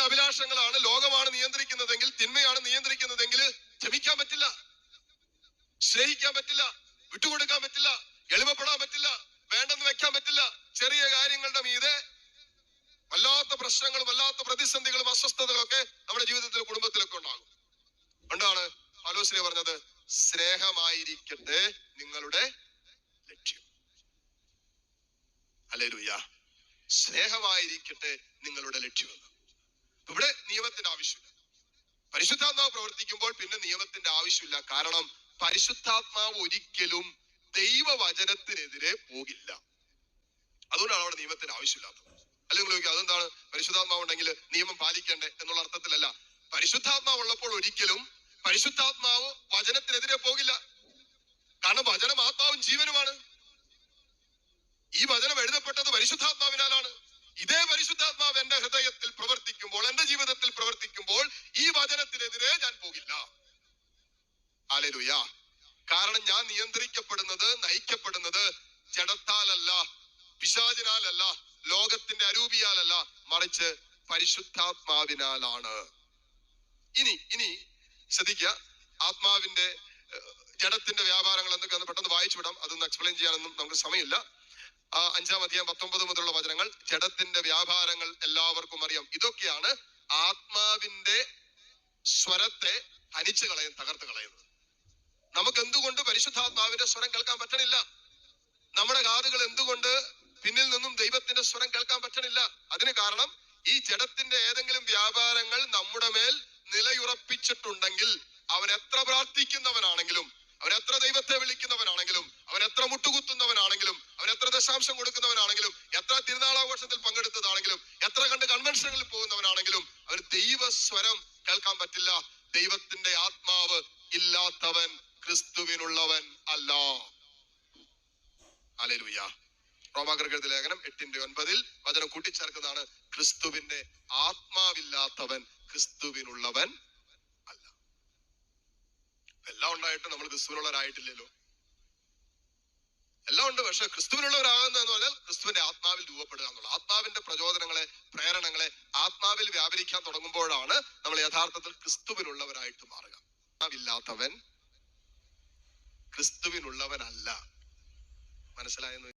അഭിലാഷങ്ങളാണ് ലോകമാണ് നിയന്ത്രിക്കുന്നതെങ്കിൽ തിന്മയാണ് നിയന്ത്രിക്കുന്നതെങ്കിൽ ക്ഷമിക്കാൻ പറ്റില്ല. സ്നേഹിക്കാൻ പറ്റില്ല വിട്ടുകൊടുക്കാൻ പറ്റില്ല എളിമപ്പെടാൻ പറ്റില്ല വേണ്ടെന്ന് വെക്കാൻ പറ്റില്ല. ചെറിയ കാര്യങ്ങളുടെ മീതെ വല്ലാത്ത പ്രശ്നങ്ങളും വല്ലാത്ത പ്രതിസന്ധികളും അസ്വസ്ഥതകളൊക്കെ നമ്മുടെ ജീവിതത്തിലും കുടുംബത്തിലൊക്കെ ഉണ്ടാകും. എന്താണ് ആലോചന പറഞ്ഞത്? സ്നേഹമായിരിക്കട്ടെ നിങ്ങളുടെ ലക്ഷ്യം. അല്ലേ സ്നേഹമായിരിക്കട്ടെ നിങ്ങളുടെ ലക്ഷ്യമെന്ന് ഇവിടെ നിയമത്തിന്റെ ആവശ്യമില്ല. പരിശുദ്ധാത്മാവ് പ്രവർത്തിക്കുമ്പോൾ പിന്നെ നിയമത്തിന്റെ ആവശ്യമില്ല. കാരണം പരിശുദ്ധാത്മാവ് ഒരിക്കലും ദൈവവചനത്തിനെതിരെ പോകില്ല. അതുകൊണ്ടാണ് അവിടെ നിയമത്തിന്റെ ആവശ്യമില്ലാത്തത്. അല്ലെങ്കിൽ ചോദിക്കുക അതെന്താണ്? പരിശുദ്ധാത്മാവ് ഉണ്ടെങ്കിൽ നിയമം പാലിക്കണ്ടേ എന്നുള്ള അർത്ഥത്തിലല്ല. പരിശുദ്ധാത്മാവ് ഉള്ളപ്പോൾ ഒരിക്കലും പരിശുദ്ധാത്മാവ് വചനത്തിനെതിരെ പോകില്ല. കാരണം വചനം ആത്മാവും ജീവനുമാണ്. ഈ വചനം എഴുതപ്പെട്ടത് പരിശുദ്ധാത്മാവിനാലാണ്. ഇതേ പരിശുദ്ധാത്മാവ് എന്റെ ഹൃദയത്തിൽ പ്രവർത്തിക്കുമ്പോൾ എന്റെ ജീവിതത്തിൽ പ്രവർത്തിക്കുമ്പോൾ ഈ വചനത്തിനെതിരെ ഞാൻ പോകില്ല ആലേലുയ കാരണം ഞാൻ നിയന്ത്രിക്കപ്പെടുന്നത് നയിക്കപ്പെടുന്നത് ജഡത്താലല്ല പിശാചിനാലല്ല ലോകത്തിന്റെ അരൂപിയാലല്ല മറിച്ച് പരിശുദ്ധാത്മാവിനാലാണ്. ഇനി ഇനി ശ്രദ്ധിക്കുക ആത്മാവിന്റെ ജഡത്തിന്റെ വ്യാപാരങ്ങൾ എന്തൊക്കെ ഒന്ന് പെട്ടെന്ന് വായിച്ചു വിടാം അതൊന്ന് എക്സ്പ്ലെയിൻ ചെയ്യാനൊന്നും നമുക്ക് സമയമില്ല. ആ അഞ്ചാം അധ്യായം പത്തൊമ്പത് മുതലുള്ള വചനങ്ങൾ ജഡത്തിന്റെ വ്യാപാരങ്ങൾ എല്ലാവർക്കും അറിയാം. ഇതൊക്കെയാണ് ആത്മാവിന്റെ സ്വരത്തെ ഹനിച്ചു കളയും തകർത്ത് കളയുന്നത്. നമുക്ക് എന്തുകൊണ്ട് പരിശുദ്ധാത്മാവിന്റെ സ്വരം കേൾക്കാൻ പറ്റണില്ല? നമ്മുടെ കാതുകൾ എന്തുകൊണ്ട് പിന്നിൽ നിന്നും ദൈവത്തിന്റെ സ്വരം കേൾക്കാൻ പറ്റണില്ല? അതിന് കാരണം ഈ ജഡത്തിന്റെ ഏതെങ്കിലും വ്യാപാരങ്ങൾ നമ്മുടെ മേൽ നിലയുറപ്പിച്ചിട്ടുണ്ടെങ്കിൽ അവൻ എത്ര പ്രാർത്ഥിക്കുന്നവനാണെങ്കിലും അവൻ എത്ര ദൈവത്തെ വിളിക്കുന്നവനാണെങ്കിലും അവൻ എത്ര മുട്ടുകുത്തുന്നവനാണെങ്കിലും അവൻ എത്ര ദശാംശം കൊടുക്കുന്നവനാണെങ്കിലും എത്ര തിരുനാളാഘോഷത്തിൽ പങ്കെടുത്തതാണെങ്കിലും എത്ര കണ്ട് കൺവെൻഷനുകളിൽ പോകുന്നവനാണെങ്കിലും അവന് ദൈവസ്വരം കേൾക്കാൻ പറ്റില്ല. ദൈവത്തിന്റെ ആത്മാവ് ഇല്ലാത്തവൻ ക്രിസ്തുവിനുള്ളവൻ അല്ല. അലലുയ്യ റോമാകൃത ലേഖനം എട്ടിന്റെ ഒൻപതിൽ വചനം കൂട്ടിച്ചേർക്കുന്നതാണ് ക്രിസ്തുവിന്റെ ആത്മാവില്ലാത്തവൻ ക്രിസ്തുവിനുള്ളവൻ അല്ല. എല്ലാം ഉണ്ടായിട്ട് നമ്മൾ ക്രിസ്തുവിനുള്ളവരായിട്ടില്ലല്ലോ. എല്ലാം ഉണ്ട് പക്ഷെ ക്രിസ്തുവിനുള്ളവരാകുന്ന എന്ന് പറഞ്ഞാൽ ക്രിസ്തുവിന്റെ ആത്മാവിൽ രൂപപ്പെടുക എന്നുള്ള ആത്മാവിന്റെ പ്രചോദനങ്ങളെ പ്രേരണകളെ ആത്മാവിൽ വ്യാപരിക്കാൻ തുടങ്ങുമ്പോഴാണ് നമ്മൾ യഥാർത്ഥത്തിൽ ക്രിസ്തുവിനുള്ളവരായിട്ട് മാറുക. ആത്മാവില്ലാത്തവൻ ക്രിസ്തുവിനുള്ളവനല്ല. മനസ്സിലായെന്ന്